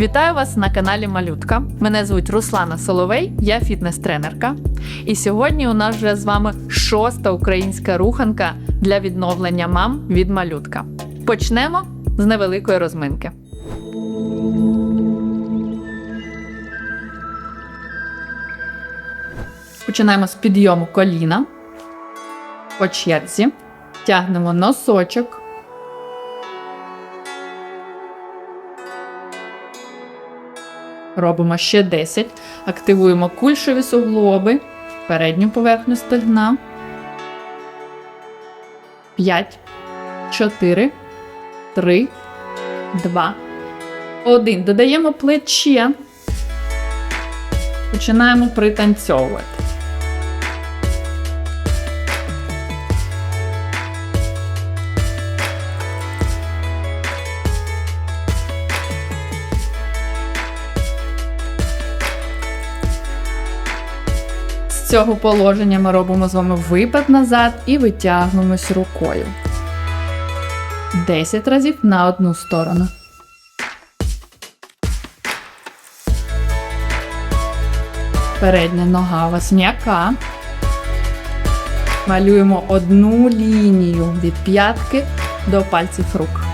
Вітаю вас на каналі Малютка. Мене звуть Руслана Соловей, я фітнес-тренерка. І сьогодні у нас вже з вами шоста українська руханка для відновлення мам від малютка. Почнемо з невеликої розминки. Починаємо з підйому коліна. По черзі. Тягнемо носочок. Робимо ще 10. Активуємо кульшові суглоби, передню поверхню стегна. 5, 4, 3, 2, 1. Додаємо плече. Починаємо пританцьовувати. Цього положення ми робимо з вами випад назад і витягнемось рукою. 10 разів на одну сторону. Передня нога у вас м'яка. Малюємо одну лінію від п'ятки до пальців рук.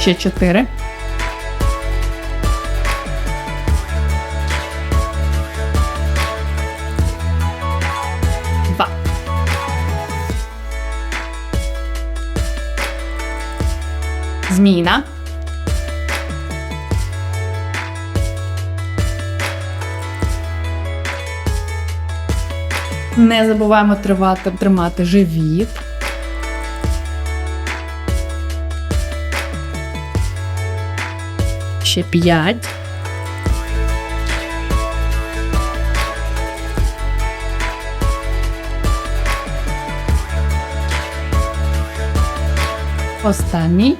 Ще чотири. Зміна. Не забуваємо тривати, тримати живіт. Ще п'ять. Останній.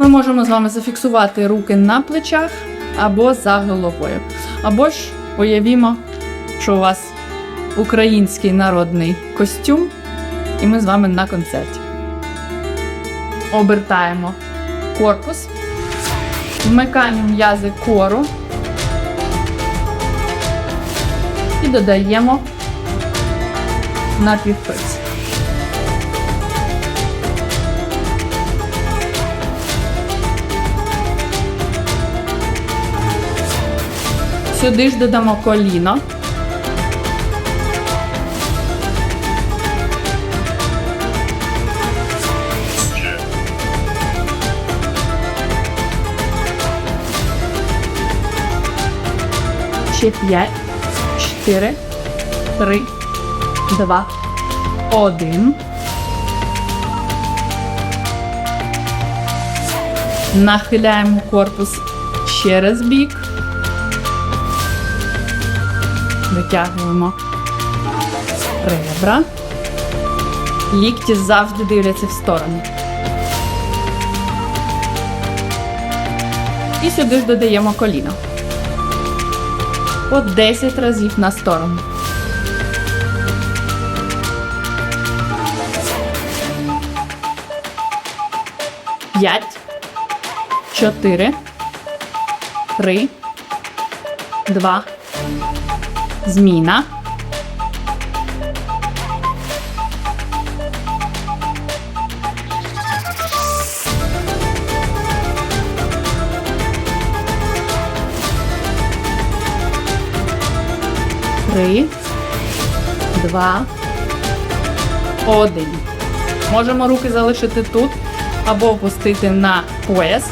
Ми можемо з вами зафіксувати руки на плечах або за головою. Або ж уявімо, що у вас український народний костюм, і ми з вами на концерті. Обертаємо корпус, вмикаємо м'язи кору і додаємо на півпиць. Сюди ж додамо коліно. Ще 5, 4, 3, 2, 1. Нахиляємо корпус через бік. Витягуємо ребра. Лікті завжди дивляться в сторону. І сюди ж додаємо коліно. По 10 разів на сторону. П'ять, чотири, три, два, зміна. Три, два, один. Можемо руки залишити тут або опустити на пояс.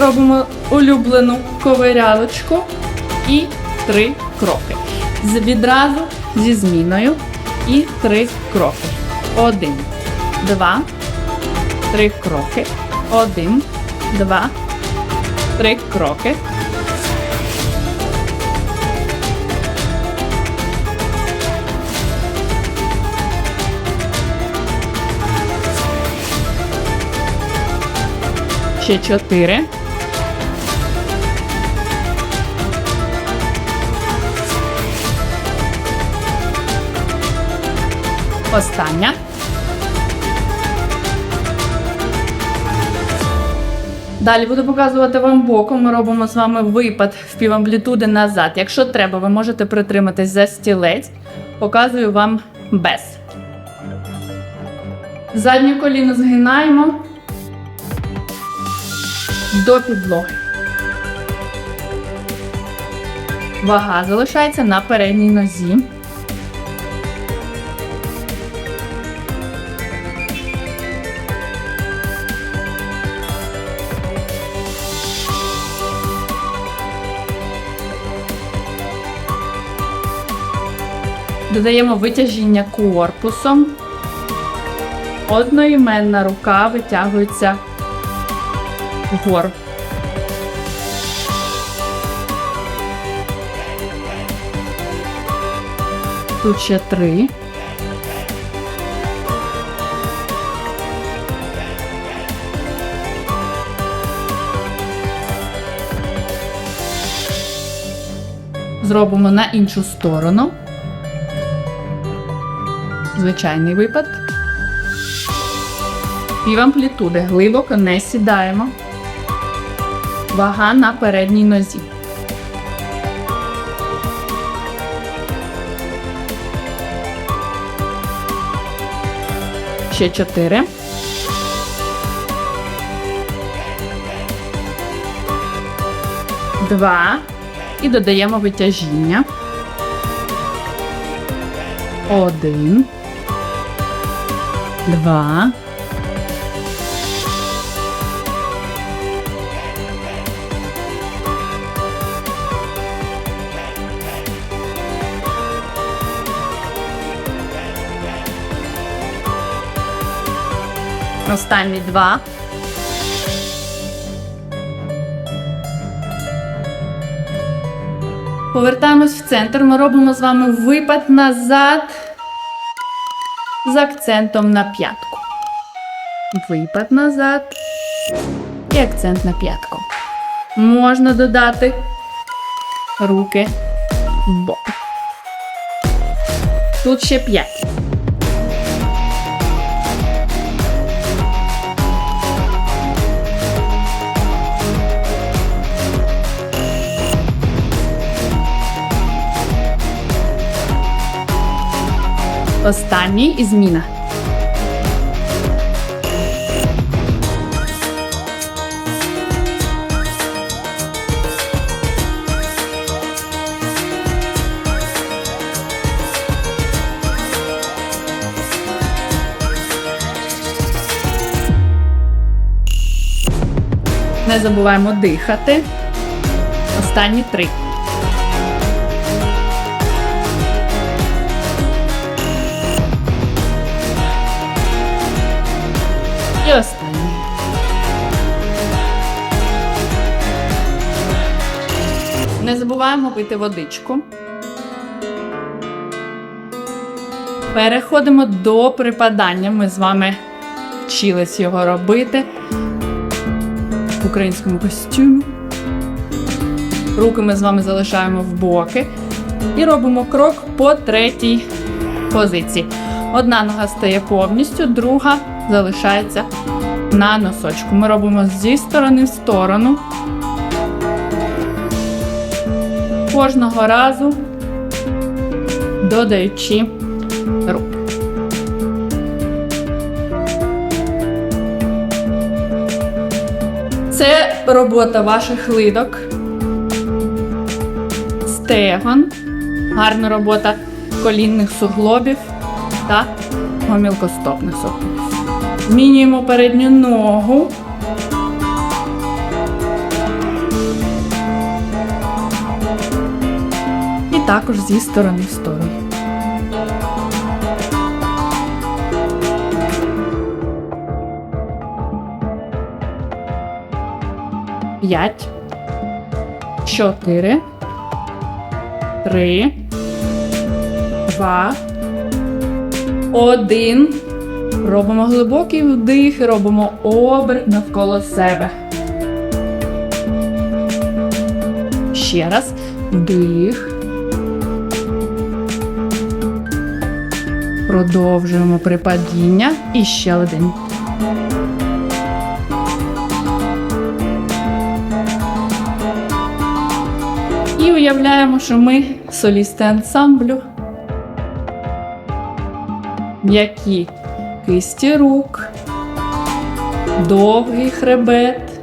Робимо улюблену ковирялочку і три кроки. З відразу зі зміною і три кроки. Один, два, три кроки. Один, два, три кроки. Ще чотири. Остання. Далі буду показувати вам боком. Ми робимо з вами випад в півамплітуди назад. Якщо треба, ви можете притриматись за стілець. Показую вам без. Заднє коліно згинаємо до підлоги. Вага залишається на передній нозі. Додаємо витяжіння корпусом. Одноіменна рука витягується вгору. Тут ще три. Зробимо на іншу сторону. Звичайний випад. Півамплітуди. Глибоко не сідаємо. Вага на передній нозі. Ще чотири. Два. І додаємо витяжіння. Один. Два. Останні два. Повертаємось в центр. Ми робимо з вами випад назад з акцентом на п'ятку. Випад назад і акцент на п'ятку. Можна додати руки в бок. Тут ще п'ять. Останній і зміна. Не забуваємо дихати. Останні три. Не забуваємо пити водичку. Переходимо до припадання. Ми з вами вчились його робити в українському костюмі. Руки ми з вами залишаємо в боки і робимо крок по третій позиції. Одна нога стає повністю, друга залишається на носочку. Ми робимо зі сторони в сторону. Кожного разу додаючи руки. Це робота ваших лидок, стегон, гарна робота колінних суглобів та гомілкостопних суглобів. Змінюємо передню ногу. Також зі сторони в сторону. П'ять. Чотири. Три. Два. Один. Робимо глибокий вдих робимо оберт навколо себе. Ще раз. Вдих. Продовжуємо при падіння. І ще один. І уявляємо, що ми солісти ансамблю. М'які кисті рук, довгий хребет,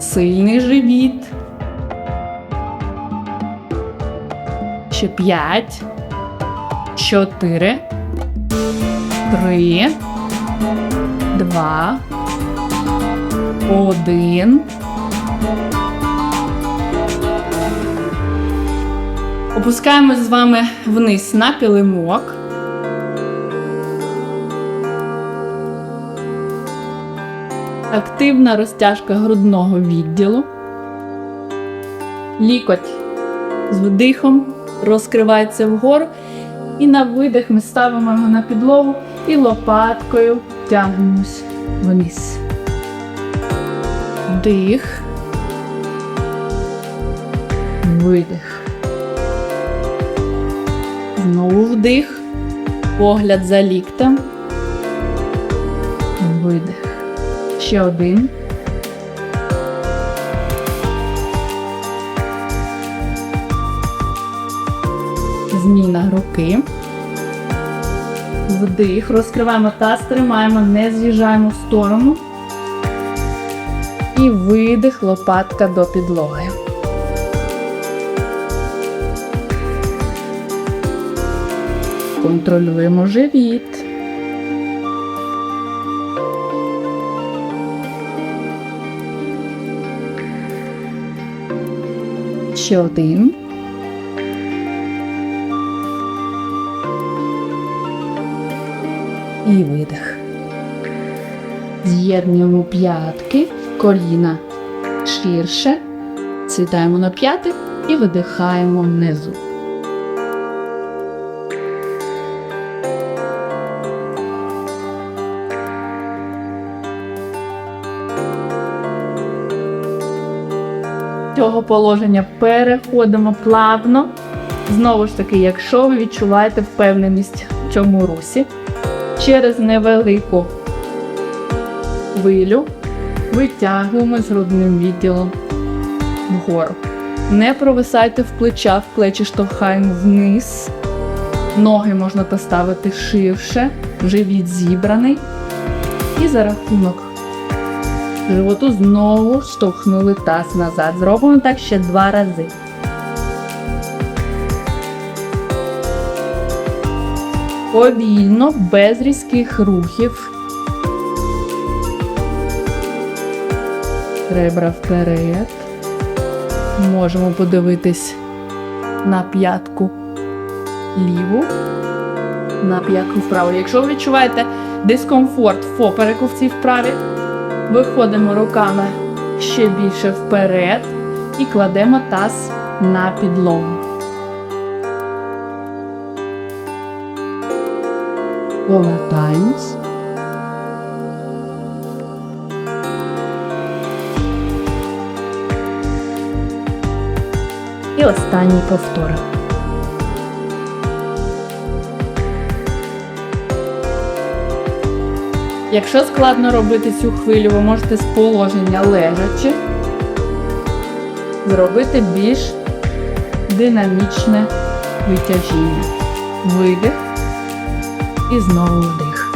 сильний живіт. Ще п'ять, чотири, три, два, один. Опускаємось з вами вниз на килимок. Активна розтяжка грудного відділу. Лікоть з вдихом розкривається вгору. І на видих ми ставимо його на підлогу і лопаткою тягнемось вниз. Вдих. Видих. Знову вдих. Погляд за ліктем. Видих. Ще один. Зміна руки. Вдих. Розкриваємо таз, тримаємо, не з'їжджаємо в сторону. І видих, лопатка до підлоги. Контролюємо живіт. Ще один. І видих. З'єднуємо п'ятки, коліна ширше. Сідаємо на п'яти і видихаємо внизу. цього положення переходимо плавно. Знову ж таки, якщо ви відчуваєте впевненість в цьому русі, через невелику хвилю витягуємо з грудним відділом вгору. Не провисайте в плечах, плечі штовхаємо вниз. Ноги можна поставити ширше, живіт зібраний. І за рахунок животу знову штовхнули таз назад. Зробимо так ще два рази. Повільно, без різких рухів. Ребра вперед. Можемо подивитись на п'ятку ліву, на п'ятку вправу. Якщо ви відчуваєте дискомфорт в попереку в цій вправі, Виходимо руками ще більше вперед і кладемо таз на підлогу. Повертаємось. І останній повтор. Якщо складно робити цю хвилю, ви можете з положення лежачи зробити більш динамічне витяжіння. Видих і знову вдих.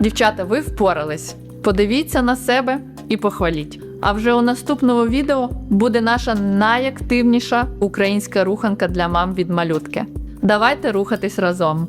Дівчата, ви впорались. Подивіться на себе і похваліть. А вже у наступному відео буде наша найактивніша українська руханка для мам від малютки. Давайте рухатись разом.